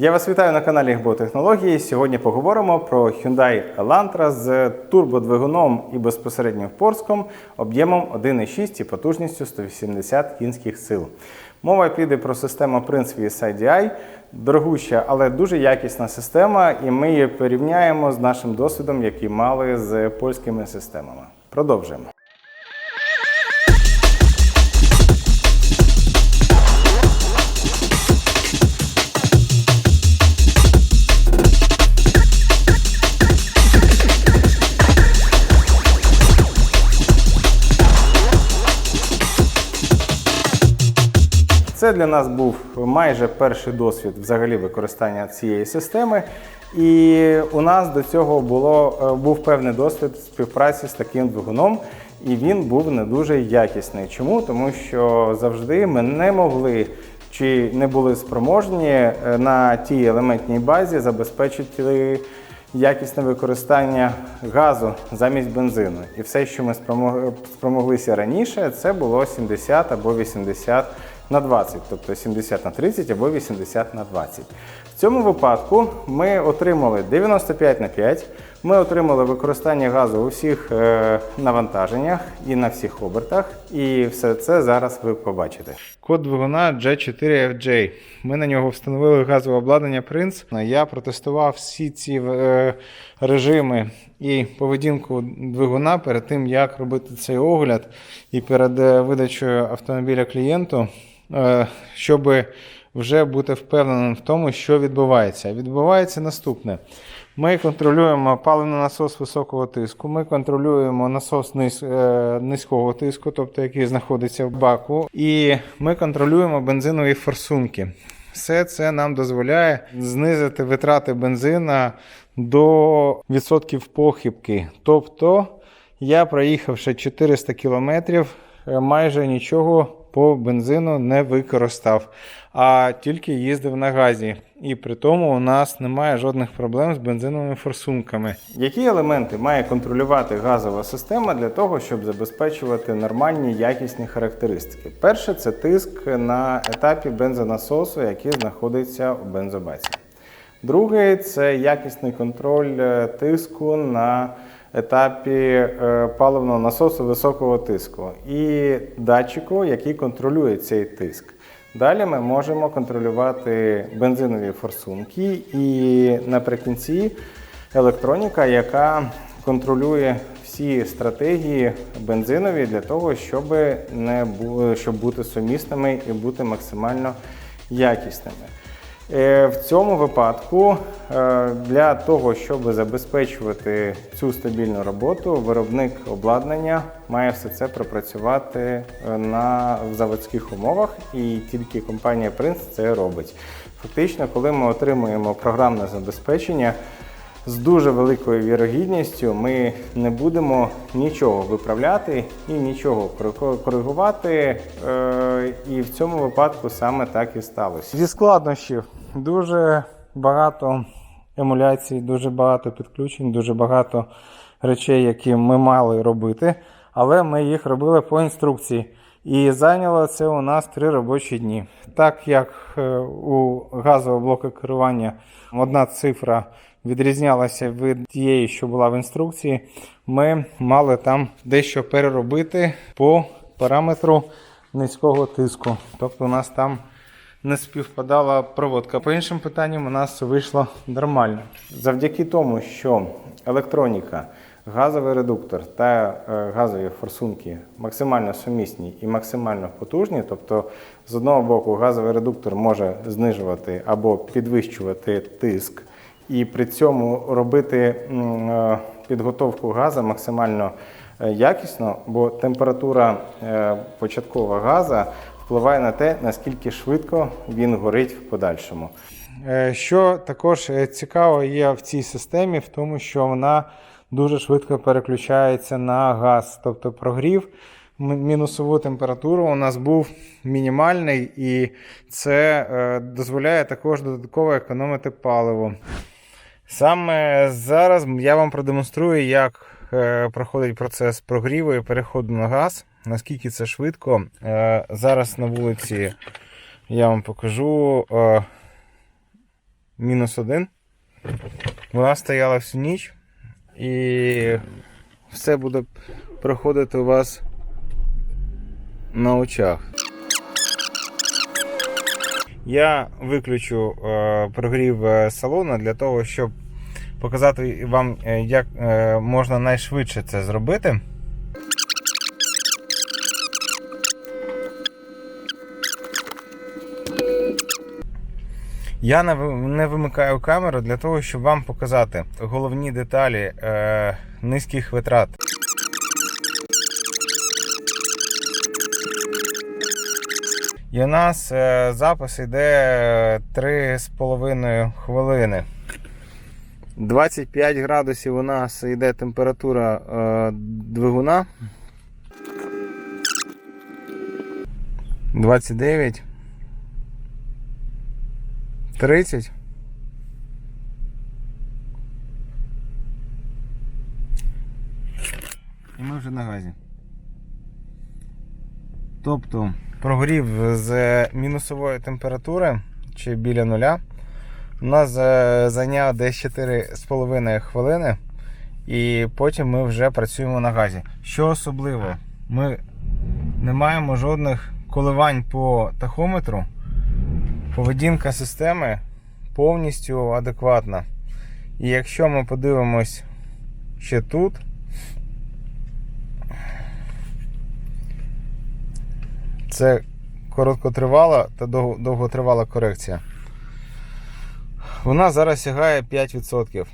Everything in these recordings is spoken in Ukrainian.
Я вас вітаю на каналі Гбо-технології. Сьогодні поговоримо про Hyundai Elantra з турбодвигуном і безпосередньо впорском об'ємом 1,6 і потужністю 180 кінських сил. Мова піде про систему Prince VSI-DI, дорогуща, але дуже якісна система, і ми її порівняємо з нашим досвідом, який мали з польськими системами. Продовжуємо. Для нас був майже перший досвід взагалі використання цієї системи. І у нас до цього було, е, був певний досвід співпраці з таким двигуном, і він був не дуже якісний. Чому? Тому що завжди ми не могли чи не були спроможні е, на тій елементній базі забезпечити якісне використання газу замість бензину. І все, що ми спромоглися раніше, це було 70 або 80 на 20, тобто 70 на 30 або 80 на 20. В цьому випадку ми отримали 95 на 5. Ми отримали використання газу у всіх е, навантаженнях і на всіх обертах. І все це зараз ви побачите. Код двигуна G4FJ. Ми на нього встановили газове обладнання Prince. Я протестував всі ці е, режими і поведінку двигуна перед тим, як робити цей огляд, і перед е, видачею автомобіля клієнту, щоб вже бути впевненим в тому, що відбувається. Відбувається наступне. Ми контролюємо паливний насос високого тиску, ми контролюємо насос е, низького тиску, тобто який знаходиться в баку, і ми контролюємо бензинові форсунки. Все це нам дозволяє знизити витрати бензина до відсотків похибки. Тобто, я проїхавши 400 кілометрів, е, майже нічого по бензину не використав, а тільки їздив на газі. І при тому у нас немає жодних проблем з бензиновими форсунками. Які елементи має контролювати газова система для того, щоб забезпечувати нормальні якісні характеристики? Перше це тиск на етапі бензонасосу, який знаходиться у бензобаці. Другий це якісний контроль е, тиску на етапі е, паливного насосу високого тиску і датчику, який контролює цей тиск. Далі ми можемо контролювати бензинові форсунки і наприкінці електроніка, яка контролює всі стратегії бензинові для того, щоб, не щоб бути сумісними і бути максимально якісними. Е, В цьому випадку е, для того, щоб забезпечувати цю стабільну роботу, виробник обладнання має все це пропрацювати е, на заводських умовах, і тільки компанія Prince це робить. Фактично, коли ми отримуємо програмне забезпечення. З дуже великою вірогідністю ми не будемо нічого виправляти і нічого коригувати. І в цьому випадку саме так і сталося. Зі складнощів дуже багато емуляцій, дуже багато підключень, дуже багато речей, які ми мали робити, але ми їх робили по інструкції. І зайняло це у нас три робочі дні. Так як е, у газового блоку керування одна цифра відрізнялася від тієї, що була в інструкції, ми мали там дещо переробити по параметру низького тиску. Тобто у нас там не співпадала проводка. По іншим питанням у нас вийшло нормально. Завдяки тому, що електроніка, газовий редуктор та е, газові форсунки максимально сумісні і максимально потужні, тобто з одного боку газовий редуктор може знижувати або підвищувати тиск, і при цьому робити е, підготовку газу максимально е, якісно, бо температура початкова газа впливає на те, наскільки швидко він горить в подальшому. Е, Що також е, цікаво є в цій системі, в тому, що вона дуже швидко переключається на газ, тобто прогрів. Мінусову температуру у нас був мінімальний, і це е, дозволяє також додатково економити паливо. Саме зараз я вам продемонструю, як проходить процес прогріву і переходу на газ, наскільки це швидко. Е, зараз на вулиці я вам покажу. Е, мінус один. Вона стояла всю ніч і все буде проходити у вас на очах. Я виключу е, прогрів салону для того, щоб показати вам, як можна найшвидше це зробити. Я не вимикаю камеру для того, щоб вам показати головні деталі е, низьких витрат. І у нас е, запис йде 3,5 хвилини. 25 градусів у нас йде температура е, двигуна. 29. 30. І ми вже на газі. Тобто прогрів з мінусової температури чи біля нуля у нас е, зайняв десь 4,5 хвилини. І потім ми вже працюємо на газі. Що особливо, ми не маємо жодних коливань по тахометру. Поведінка системи повністю адекватна. І якщо ми подивимось ще тут, це короткотривала та довготривала корекція. Вона зараз сягає 5%.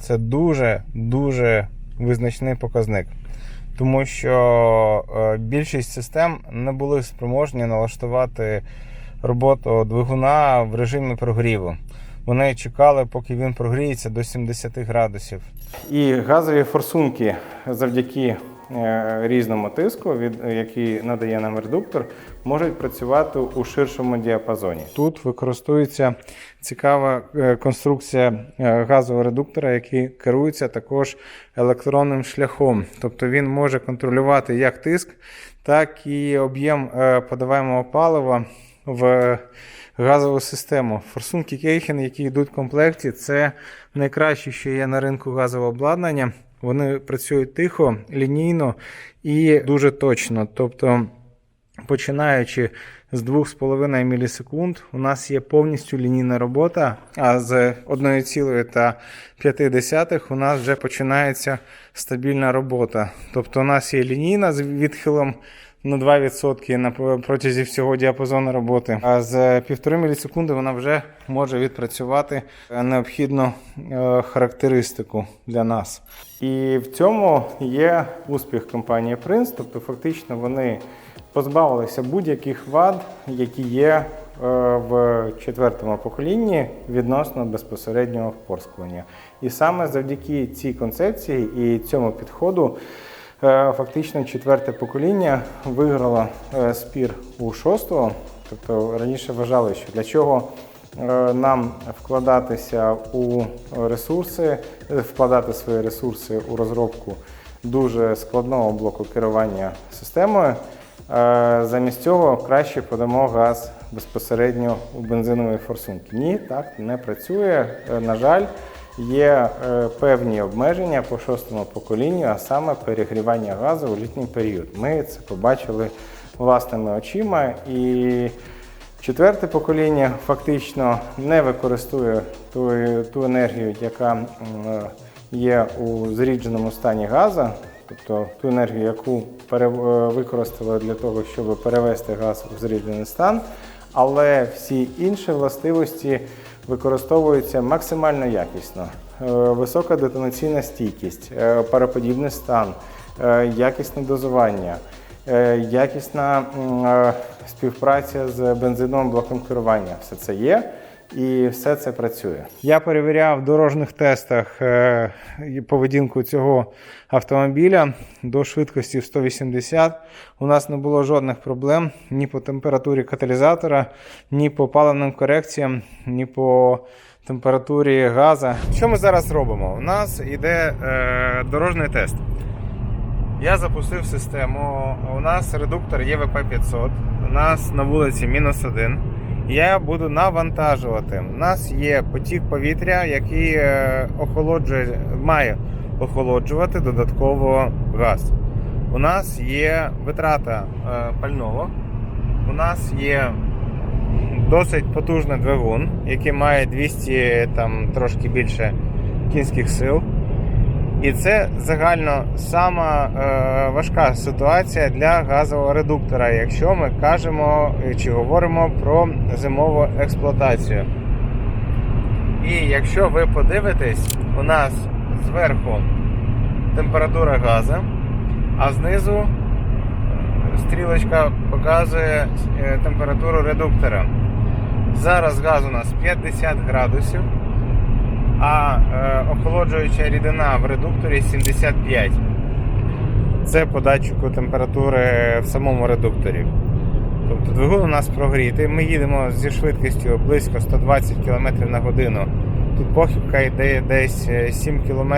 Це дуже-дуже визначний показник. Тому що е, більшість систем не були спроможні налаштувати роботу двигуна в режимі прогріву. Вони чекали, поки він прогріється до 70 градусів. І газові форсунки завдяки е, різному тиску, від, який надає нам редуктор, можуть працювати у ширшому діапазоні. Тут використовується цікава е, конструкція е, газового редуктора, який керується також електронним шляхом. Тобто він може контролювати як тиск, так і об'єм подаваємого палива в газову систему. Форсунки Кейхен, які йдуть в комплекті, це найкраще, що є на ринку газового обладнання. Вони працюють тихо, лінійно і дуже точно. Тобто, починаючи з 2,5 мілісекунд, у нас є повністю лінійна робота, а з 1,5 у нас вже починається стабільна робота. Тобто, у нас є лінійна з відхилом на 2% на протязі всього діапазону роботи. А з 1,5 мілісекунди вона вже може відпрацювати необхідну е, характеристику для нас. І в цьому є успіх компанії Prince, тобто фактично вони позбавилися будь-яких вад, які є е, в четвертому поколінні відносно безпосереднього впорскування. І саме завдяки цій концепції і цьому підходу. Е, Фактично четверте покоління виграло е, спір у шостого. Тобто раніше вважали, що для чого е, нам вкладатися у ресурси, вкладати свої ресурси у розробку дуже складного блоку керування системою. Замість цього краще подамо газ безпосередньо у бензинові форсунки. Ні, так не працює. На жаль, є е, певні обмеження по шостому поколінню, а саме перегрівання газу у літній період. Ми це побачили власними очима. І четверте покоління фактично не використовує ту, ту енергію, яка є у зрідженому стані газу. Тобто ту енергію, яку е, використали для того, щоб перевести газ у зріджений стан, але всі інші властивості використовуються максимально якісно. Е, Висока детонаційна стійкість, параподібний пароподібний стан, е, якісне дозування, е, якісна е, співпраця з бензиновим блоком керування. Все це є. І все це працює. Я перевіряв в дорожніх тестах е, поведінку цього автомобіля до швидкості в 180. У нас не було жодних проблем ні по температурі каталізатора, ні по паливним корекціям, ні по температурі газу. Що ми зараз робимо? У нас йде е, дорожній тест. Я запустив систему. У нас редуктор ЄВП 500. У нас на вулиці мінус один. Я буду навантажувати. У нас є потік повітря, який е, охолоджує, має охолоджувати додатково газ. У нас є витрата е, пального. У нас є досить потужний двигун, який має 200 там трошки більше кінських сил. І це загально сама е, важка ситуація для газового редуктора, якщо ми кажемо чи говоримо про зимову експлуатацію. І якщо ви подивитесь, у нас зверху температура газу, а знизу е, стрілочка показує е, температуру редуктора. Зараз газ у нас 50 градусів, а е, охолоджуюча рідина в редукторі 75. Це по датчику температури в самому редукторі. Тобто двигун у нас прогрітий. Ми їдемо зі швидкістю близько 120 км на годину. Тут похибка йде десь е, 7 км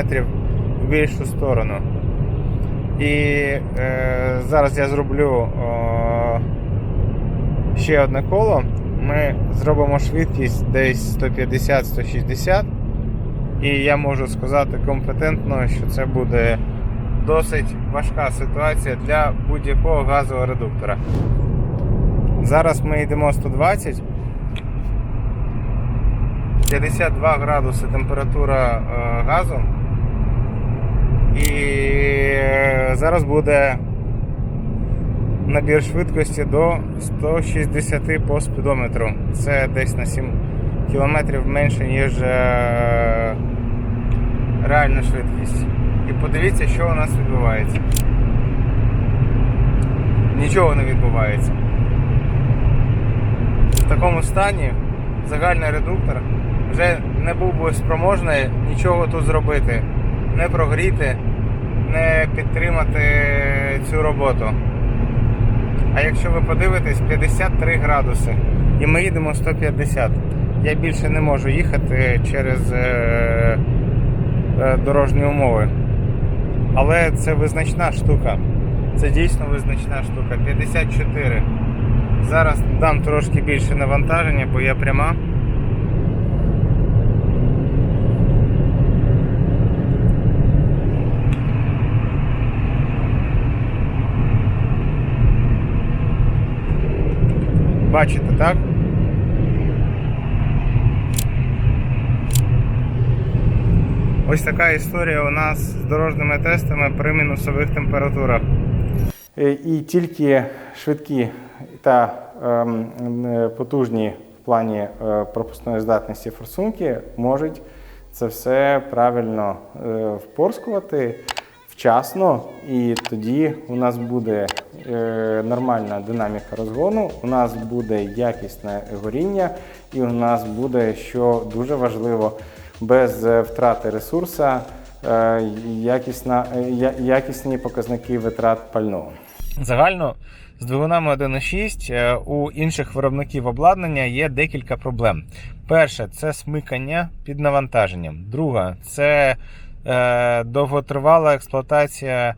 в більшу сторону. І е, зараз я зроблю е, ще одне коло. Ми зробимо швидкість десь 150-160. І я можу сказати компетентно, що це буде досить важка ситуація для будь-якого газового редуктора. Зараз ми йдемо 120. 52 градуси температура е, газу. І е, зараз буде набір швидкості до 160 по спідометру. Це десь на 7 кілометрів менше, ніж реальна швидкість. І подивіться, що у нас відбувається. Нічого не відбувається. В такому стані загальний редуктор вже не був би спроможний нічого тут зробити, не прогріти, не підтримати цю роботу. А якщо ви подивитесь, 53 градуси і ми їдемо 150. Я більше не можу їхати через е, дорожні умови. Але це визначна штука. Це дійсно визначна штука. 54. Зараз дам трошки більше навантаження, бо я пряма. Бачите, так? Ось така історія у нас з дорожніми тестами при мінусових температурах. Е, І тільки швидкі та ем, е, потужні в плані е, пропускної здатності форсунки можуть це все правильно впорскувати вчасно, і тоді у нас буде нормальна динаміка розгону, у нас буде якісне горіння, і у нас буде, що дуже важливо, без е, втрати ресурсу е, якісна, е, якісні показники витрат пального. Загально з двигунами 1.6 е, у інших виробників обладнання є декілька проблем. Перше це смикання під навантаженням. Друга це е, довготривала експлуатація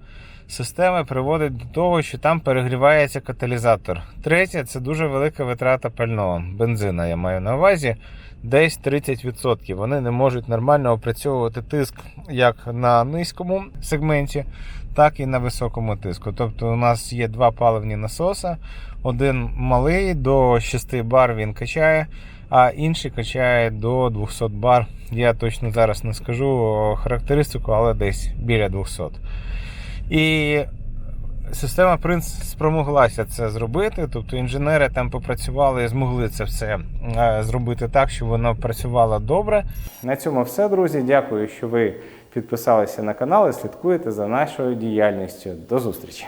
системи приводить до того, що там перегрівається каталізатор. Третє це дуже велика витрата пального бензина. Я маю на увазі. Десь 30%. Вони не можуть нормально опрацьовувати тиск як на низькому сегменті, так і на високому тиску. Тобто у нас є два паливні насоси. Один малий до 6 бар він качає, а інший качає до 200 бар. Я точно зараз не скажу характеристику, але десь біля 200. І система Принц спромоглася це зробити. Тобто інженери там попрацювали і змогли це все е, зробити так, щоб воно працювало добре. На цьому все, друзі. Дякую, що ви підписалися на канал і слідкуєте за нашою діяльністю. До зустрічі!